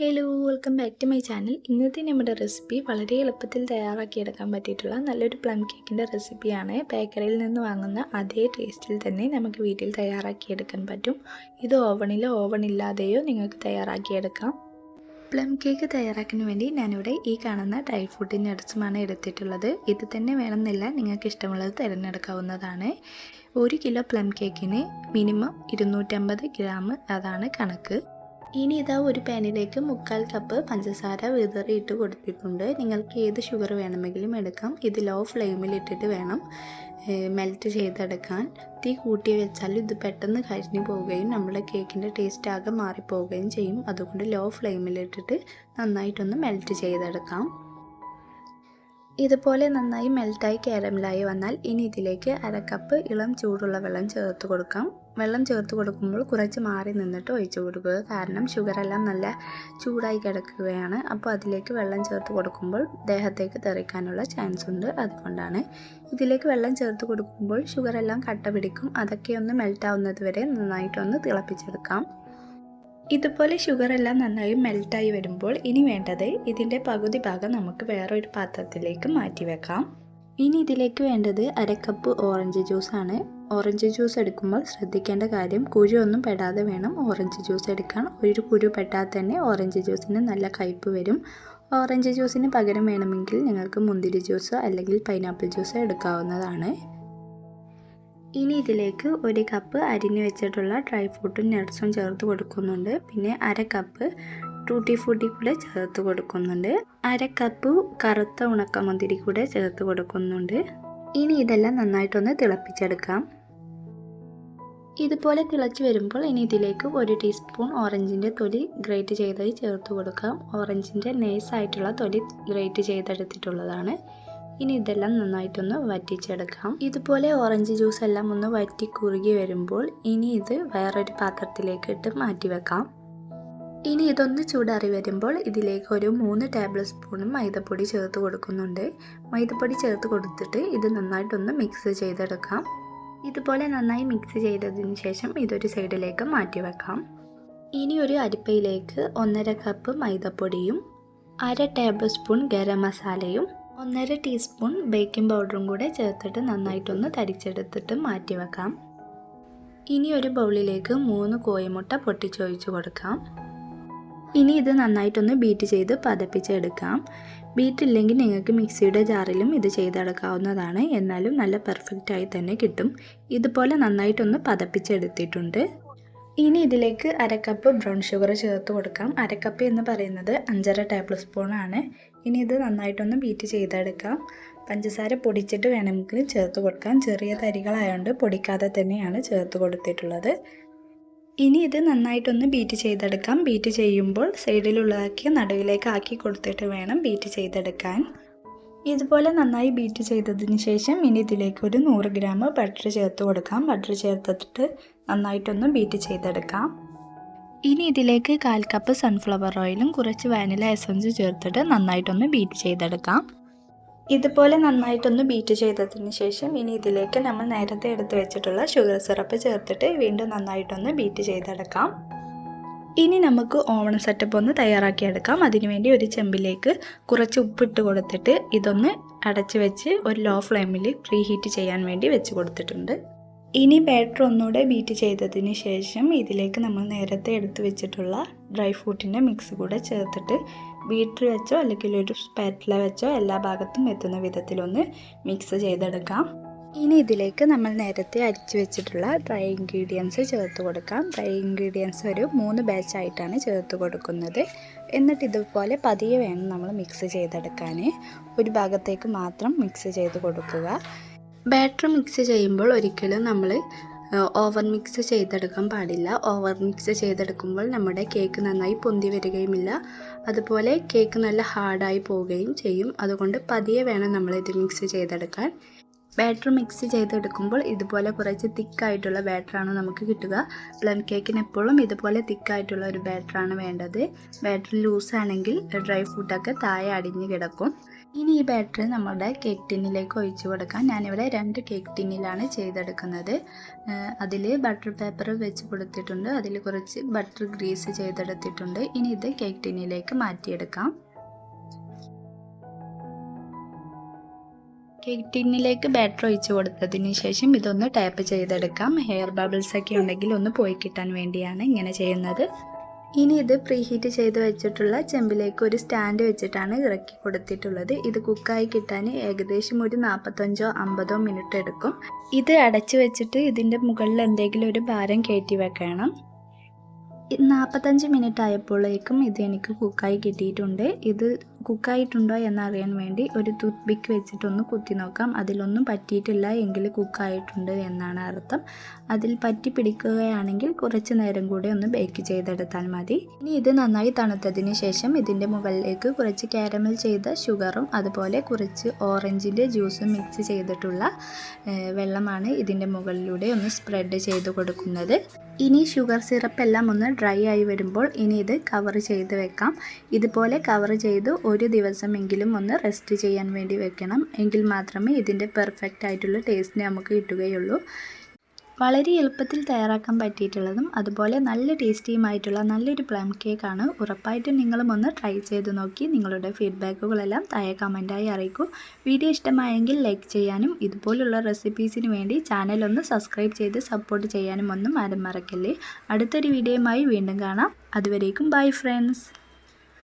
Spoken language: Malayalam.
Hello welcome back to my channel ഇന്നത്തെ നമ്മുടെ റെസിപ്പി വളരെ എളുപ്പത്തിൽ തയ്യാറാക്കിയെടുക്കാൻ പറ്റിയിട്ടുള്ള നല്ലൊരു പ്ലം കേക്കിന്റെ റെസിപ്പിയാണ് ബേക്കറിയിൽ നിന്ന് വാങ്ങുന്ന അതേ ടേസ്റ്റിൽ തന്നെ നമുക്ക് വീട്ടിൽ തയ്യാറാക്കിയെടുക്കാൻ പറ്റും. ഇത് ഓവണിലോ ഓവൺ ഇല്ലാതെയോ നിങ്ങൾക്ക് തയ്യാറാക്കിയെടുക്കാം. പ്ലം കേക്ക് തയ്യാറാക്കാൻ വേണ്ടി ഞാനിവിടെ ഈ കാണുന്ന ഡ്രൈ ഫ്രൂട്ടിന്റെ അടുത്തുമാണ് എടുത്തിട്ടുള്ളത്. ഇത് തന്നെ വേണമെന്നില്ല നിങ്ങൾക്ക് ഇഷ്ടമുള്ളത് തിരഞ്ഞെടുക്കാവുന്നതാണ്. ഒരു കിലോ പ്ലം കേക്കിന് മിനിമം ഇരുന്നൂറ്റമ്പത് ഗ്രാം അതാണ് കണക്ക്. ഇനി ഇതാ ഒരു പാനിലേക്ക് മുക്കാൽ കപ്പ് പഞ്ചസാര വിതറി ഇട്ട് കൊടുത്തിട്ടുണ്ട്. നിങ്ങൾക്ക് ഏത് ഷുഗർ വേണമെങ്കിലും എടുക്കാം. ഇത് ലോ ഫ്ലെയിമിൽ ഇട്ടിട്ട് വേണം മെൽറ്റ് ചെയ്തെടുക്കാൻ. തീ കൂട്ടി വെച്ചാൽ ഇത് പെട്ടെന്ന് കരിഞ്ഞു പോവുകയും നമ്മുടെ കേക്കിന്റെ ടേസ്റ്റ് ആകെ മാറിപ്പോവുകയും ചെയ്യും. അതുകൊണ്ട് ലോ ഫ്ലെയിമിലിട്ടിട്ട് നന്നായിട്ടൊന്ന് മെൽറ്റ് ചെയ്തെടുക്കാം. ഇതുപോലെ നന്നായി മെൽറ്റായി കാരമലായി വന്നാൽ ഇനി ഇതിലേക്ക് അര കപ്പ് ഇളം ചൂടുള്ള വെള്ളം ചേർത്ത് കൊടുക്കാം. വെള്ളം ചേർത്ത് കൊടുക്കുമ്പോൾ കുറച്ച് മാറി നിന്നിട്ട് ഒഴിച്ചു കൊടുക്കുക. കാരണം ഷുഗറെല്ലാം നല്ല ചൂടായി കിടക്കുകയാണ്. അപ്പോൾ അതിലേക്ക് വെള്ളം ചേർത്ത് കൊടുക്കുമ്പോൾ ദേഹത്തേക്ക് തെറിക്കാനുള്ള ചാൻസ് ഉണ്ട്. അതുകൊണ്ടാണ് ഇതിലേക്ക് വെള്ളം ചേർത്ത് കൊടുക്കുമ്പോൾ ഷുഗറെല്ലാം കട്ട പിടിക്കും അതൊക്കെ ഒന്ന് മെൽറ്റാവുന്നത് വരെ നന്നായിട്ടൊന്ന് തിളപ്പിച്ചെടുക്കാം. ഇതുപോലെ ഷുഗർ എല്ലാം നന്നായി മെൽറ്റായി വരുമ്പോൾ ഇനി വേണ്ടത് ഇതിന്റെ പകുതി ഭാഗം നമുക്ക് വേറൊരു പാത്രത്തിലേക്ക് മാറ്റി വെക്കാം. ഇനി ഇതിലേക്ക് വേണ്ടത് അര കപ്പ് ഓറഞ്ച് ജ്യൂസാണ് ഓറഞ്ച് ജ്യൂസ് എടുക്കുമ്പോൾ ശ്രദ്ധിക്കേണ്ട കാര്യം കുരു ഒന്നും പെടാതെ വേണം. ഓറഞ്ച് ജ്യൂസ് എടുക്കാൻ ഒരു കുരു പെട്ടാൽ തന്നെ ഓറഞ്ച് ജ്യൂസിന് നല്ല കയ്പ്പ് വരും. ഓറഞ്ച് ജ്യൂസിന് പകരം വേണമെങ്കിൽ നിങ്ങൾക്ക് മുന്തിരി ജ്യൂസ് അല്ലെങ്കിൽ പൈനാപ്പിൾ ജ്യൂസ് എടുക്കാവുന്നതാണ്. ഇനി ഇതിലേക്ക് ഒരു കപ്പ് അരിഞ്ഞു വെച്ചിട്ടുള്ള ഡ്രൈ ഫ്രൂട്ടും നട്ട്സും ചേർത്ത് കൊടുക്കുന്നുണ്ട്. പിന്നെ അര കപ്പ് ടൂട്ടി ഫ്രൂട്ടി കൂടെ ചേർത്ത് കൊടുക്കുന്നുണ്ട്. അര കപ്പ് കറുത്ത ഉണക്കമുന്തിരി കൂടെ ചേർത്ത് കൊടുക്കുന്നുണ്ട്. ഇനി ഇതെല്ലാം നന്നായിട്ടൊന്ന് തിളപ്പിച്ചെടുക്കാം. ഇതുപോലെ തിളച്ച് വരുമ്പോൾ ഇനി ഇതിലേക്ക് ഒരു ടീസ്പൂൺ ഓറഞ്ചിന്റെ തൊലി ഗ്രേറ്റ് ചെയ്തത് ചേർത്ത് കൊടുക്കാം. ഓറഞ്ചിന്റെ നൈസായിട്ടുള്ള തൊലി ഗ്രേറ്റ് ചെയ്തെടുത്തിട്ടുള്ളതാണ്. ഇനി ഇതെല്ലാം നന്നായിട്ടൊന്ന് വറ്റിച്ചെടുക്കാം. ഇതുപോലെ ഓറഞ്ച് ജ്യൂസ് എല്ലാം ഒന്ന് വറ്റി കുറുകി വരുമ്പോൾ ഇനി ഇത് വേറൊരു പാത്രത്തിലേക്ക് ഇട്ട് മാറ്റി വെക്കാം ഇനി ഇതൊന്ന് ചൂടാറി വരുമ്പോൾ ഇതിലേക്ക് ഒരു മൂന്ന് ടേബിൾ സ്പൂണും മൈദപ്പൊടി ചേർത്ത് കൊടുക്കുന്നുണ്ട്. മൈദപ്പൊടി ചേർത്ത് കൊടുത്തിട്ട് ഇത് നന്നായിട്ടൊന്ന് മിക്സ് ചെയ്തെടുക്കാം. ഇതുപോലെ നന്നായി മിക്സ് ചെയ്തതിന് ശേഷം ഇതൊരു സൈഡിലേക്ക് മാറ്റി വെക്കാം ഇനി ഒരു അരിപ്പയിലേക്ക് ഒന്നര കപ്പ് മൈദപ്പൊടിയും അര ടേബിൾ സ്പൂൺ ഗരം മസാലയും ഒന്നര ടീസ്പൂൺ ബേക്കിംഗ് പൗഡറും കൂടെ ചേർത്തിട്ട് നന്നായിട്ടൊന്ന് തരിച്ചെടുത്തിട്ട് മാറ്റി വെക്കാം. ഇനി ഒരു ബൗളിലേക്ക് മൂന്ന് കോയമുട്ട പൊട്ടിച്ചൊഴിച്ച് കൊടുക്കാം. ഇനി ഇത് നന്നായിട്ടൊന്ന് ബീറ്റ് ചെയ്ത് പതപ്പിച്ചെടുക്കാം. ബീറ്റ് ഇല്ലെങ്കിൽ നിങ്ങൾക്ക് മിക്സിയുടെ ജാറിലും ഇത് ചെയ്തെടുക്കാവുന്നതാണ്. എന്നാലും നല്ല പെർഫെക്റ്റ് ആയി തന്നെ കിട്ടും. ഇതുപോലെ നന്നായിട്ടൊന്ന് പതപ്പിച്ചെടുത്തിട്ടുണ്ട്. ഇനി ഇതിലേക്ക് അരക്കപ്പ് ബ്രൗൺ ഷുഗർ ചേർത്ത് കൊടുക്കാം. അരക്കപ്പ് എന്ന് പറയുന്നത് അഞ്ചര ടേബിൾ സ്പൂൺ ആണ്. ഇനി ഇത് നന്നായിട്ടൊന്ന് ബീറ്റ് ചെയ്തെടുക്കാം. പഞ്ചസാര പൊടിച്ചിട്ട് വേണമെങ്കിൽ ചേർത്ത് കൊടുക്കാം. ചെറിയ തരികളായതുകൊണ്ട് പൊടിക്കാതെ തന്നെയാണ് ചേർത്ത് കൊടുത്തിട്ടുള്ളത്. ഇനി ഇത് നന്നായിട്ടൊന്ന് ബീറ്റ് ചെയ്തെടുക്കാം. ബീറ്റ് ചെയ്യുമ്പോൾ സൈഡിലുള്ളതാക്കി നടുവിലേക്ക് ആക്കി കൊടുത്തിട്ട് വേണം ബീറ്റ് ചെയ്തെടുക്കാൻ. ഇതുപോലെ നന്നായി ബീറ്റ് ചെയ്തതിന് ശേഷം ഇനി ഇതിലേക്ക് ഒരു നൂറ് ഗ്രാം ബട്ടർ ചേർത്ത് കൊടുക്കാം. ബട്ടർ ചേർത്തിട്ട് നന്നായിട്ടൊന്ന് ബീറ്റ് ചെയ്തെടുക്കാം. ഇനി ഇതിലേക്ക് കാൽ കപ്പ് സൺഫ്ലവർ ഓയിലും കുറച്ച് വാനില എസൻസ് ചേർത്തിട്ട് നന്നായിട്ടൊന്ന് ബീറ്റ് ചെയ്തെടുക്കാം. ഇതുപോലെ നന്നായിട്ടൊന്ന് ബീറ്റ് ചെയ്തതിന് ശേഷം ഇനി ഇതിലേക്ക് നമ്മൾ നേരത്തെ എടുത്തു വെച്ചിട്ടുള്ള ഷുഗർ സിറപ്പ് ചേർത്തിട്ട് വീണ്ടും നന്നായിട്ടൊന്ന് ബീറ്റ് ചെയ്തെടുക്കാം. ഇനി നമുക്ക് ഓവൺ സെറ്റപ്പ് ഒന്ന് തയ്യാറാക്കിയെടുക്കാം. അതിനുവേണ്ടി ഒരു ചെമ്പിലേക്ക് കുറച്ച് ഉപ്പിട്ട് കൊടുത്തിട്ട് ഇതൊന്ന് അടച്ച് വെച്ച് ഒരു ലോ ഫ്ലെയിമിൽ പ്രീ ഹീറ്റ് ചെയ്യാൻ വേണ്ടി വെച്ച് കൊടുത്തിട്ടുണ്ട്. ഇനി ബാറ്റർ ഒന്നുകൂടെ ബീറ്റ് ചെയ്തതിന് ശേഷം ഇതിലേക്ക് നമ്മൾ നേരത്തെ എടുത്തു വെച്ചിട്ടുള്ള ഡ്രൈ ഫ്രൂട്ടിന്റെ മിക്സ് കൂടെ ചേർത്തിട്ട് ബീറ്റർ വെച്ചോ അല്ലെങ്കിൽ ഒരു സ്പാറ്റില വെച്ചോ എല്ലാ ഭാഗത്തും എത്തുന്ന വിധത്തിലൊന്ന് മിക്സ് ചെയ്തെടുക്കാം. ഇനി ഇതിലേക്ക് നമ്മൾ നേരത്തെ അരിച്ചു വെച്ചിട്ടുള്ള ഡ്രൈ ഇൻഗ്രീഡിയൻസ് ചേർത്ത് കൊടുക്കാം. ഡ്രൈ ഇൻഗ്രീഡിയൻസ് ഒരു മൂന്ന് ബാച്ചായിട്ടാണ് ചേർത്ത് കൊടുക്കുന്നത്. എന്നിട്ട് ഇതുപോലെ പതിയെ വേണം നമ്മൾ മിക്സ് ചെയ്തെടുക്കാൻ ഒരു ഭാഗത്തേക്ക് മാത്രം മിക്സ് ചെയ്ത് കൊടുക്കുക. ബാറ്റർ മിക്സ് ചെയ്യുമ്പോൾ ഒരിക്കലും നമ്മൾ ഓവർ മിക്സ് ചെയ്തെടുക്കാൻ പാടില്ല. ഓവർ മിക്സ് ചെയ്തെടുക്കുമ്പോൾ നമ്മുടെ കേക്ക് നന്നായി പൊന്തി വരികയുമില്ല. അതുപോലെ കേക്ക് നല്ല ഹാർഡായി പോവുകയും ചെയ്യും. അതുകൊണ്ട് പതിയെ വേണം നമ്മൾ നമ്മളിത് മിക്സ് ചെയ്തെടുക്കാൻ. ബാറ്റർ മിക്സ് ചെയ്തെടുക്കുമ്പോൾ ഇതുപോലെ കുറച്ച് തിക്കായിട്ടുള്ള ബാറ്ററാണ് നമുക്ക് കിട്ടുക. പ്ലം കേക്കിന് എപ്പോഴും ഇതുപോലെ തിക്കായിട്ടുള്ള ഒരു ബാറ്ററാണ് വേണ്ടത്. ബാറ്റർ ലൂസാണെങ്കിൽ ഡ്രൈ ഫ്രൂട്ടൊക്കെ താഴെ അടിഞ്ഞ് കിടക്കും. ഇനി ഈ ബാറ്റർ നമ്മുടെ കേക്ക് ടിന്നിലേക്ക് ഒഴിച്ചു കൊടുക്കാം. ഞാനിവിടെ രണ്ട് കേക്ക് ടിന്നിലാണ് ചെയ്തെടുക്കുന്നത്. അതിൽ ബട്ടർ പേപ്പർ വെച്ച് കൊടുത്തിട്ടുണ്ട്. അതിൽ കുറച്ച് ബട്ടർ ഗ്രീസ് ചെയ്തെടുത്തിട്ടുണ്ട്. ഇനി ഇത് കേക്ക് ടിന്നിലേക്ക് മാറ്റിയെടുക്കാം. കേക്ക് ടിന്നിലേക്ക് ബാറ്റർ ഒഴിച്ച് കൊടുത്തതിന് ശേഷം ഇതൊന്ന് ടാപ്പ് ചെയ്തെടുക്കാം. ഹെയർ ബബിൾസ് ഒക്കെ ഉണ്ടെങ്കിൽ ഒന്ന് പോയി കിട്ടാൻ വേണ്ടിയാണ് ഇങ്ങനെ ചെയ്യുന്നത്. ഇനി ഇത് പ്രീഹീറ്റ് ചെയ്ത് വെച്ചിട്ടുള്ള ചെമ്പിലേക്ക് ഒരു സ്റ്റാൻഡ് വെച്ചിട്ടാണ് ഇറക്കി കൊടുത്തിട്ടുള്ളത്. ഇത് കുക്കായി കിട്ടാൻ ഏകദേശം ഒരു നാൽപ്പത്തഞ്ചോ അമ്പതോ മിനിറ്റ് എടുക്കും. ഇത് അടച്ചു വെച്ചിട്ട് ഇതിന്റെ മുകളിൽ എന്തെങ്കിലും ഒരു ഭാരം കയറ്റി വെക്കണം. നാൽപ്പത്തഞ്ച് മിനിറ്റ് ആയപ്പോഴേക്കും ഇത് എനിക്ക് കുക്കായി കിട്ടിയിട്ടുണ്ട്. ഇത് കുക്കായിട്ടുണ്ടോ എന്നറിയാൻ വേണ്ടി ഒരു ടൂത്ത് പിക്ക് വെച്ചിട്ടൊന്ന് കുത്തി നോക്കാം. അതിലൊന്നും പറ്റിയിട്ടില്ല എങ്കിൽ കുക്കായിട്ടുണ്ട് എന്നാണ് അർത്ഥം. അതിൽ പറ്റി പിടിക്കുകയാണെങ്കിൽ കുറച്ച് നേരം കൂടി ഒന്ന് ബേക്ക് ചെയ്തെടുത്താൽ മതി. ഇനി ഇത് നന്നായി തണുത്തതിന് ശേഷം ഇതിന്റെ മുകളിലേക്ക് കുറച്ച് കാരമൽ ചെയ്ത ഷുഗറും അതുപോലെ കുറച്ച് ഓറഞ്ചിന്റെ ജ്യൂസും മിക്സ് ചെയ്തിട്ടുള്ള വെള്ളമാണ് ഇതിന്റെ മുകളിലൂടെ ഒന്ന് സ്പ്രെഡ് ചെയ്ത് കൊടുക്കുന്നത്. ഇനി ഷുഗർ സിറപ്പ് എല്ലാം ഒന്ന് ഡ്രൈ ആയി വരുമ്പോൾ ഇനി ഇത് കവർ ചെയ്ത് വെക്കാം. ഇതുപോലെ കവർ ചെയ്ത് ഒരു ദിവസമെങ്കിലും ഒന്ന് റെസ്റ്റ് ചെയ്യാൻ വേണ്ടി വെക്കണം. എങ്കിൽ മാത്രമേ ഇതിന്റെ പെർഫെക്റ്റ് ആയിട്ടുള്ള ടേസ്റ്റ് നമുക്ക് കിട്ടുകയുള്ളൂ. വളരെ എളുപ്പത്തിൽ തയ്യാറാക്കാൻ പറ്റിയിട്ടുള്ളതും അതുപോലെ നല്ല ടേസ്റ്റിയുമായിട്ടുള്ള നല്ലൊരു പ്ലം കേക്കാണ് ഉറപ്പായിട്ടും നിങ്ങളും ഒന്ന് ട്രൈ ചെയ്ത് നോക്കി നിങ്ങളുടെ ഫീഡ്ബാക്കുകളെല്ലാം താഴെ കമന്റായി അറിയിക്കൂ. വീഡിയോ ഇഷ്ടമായെങ്കിൽ ലൈക്ക് ചെയ്യാനും ഇതുപോലുള്ള റെസിപ്പീസിന് വേണ്ടി ചാനൽ ഒന്ന് സബ്സ്ക്രൈബ് ചെയ്ത് സപ്പോർട്ട് ചെയ്യാനും ഒന്നും ആരും മറക്കല്ലേ. അടുത്തൊരു വീഡിയോയുമായി വീണ്ടും കാണാം. അതുവരേക്കും ബൈ ഫ്രണ്ട്സ്.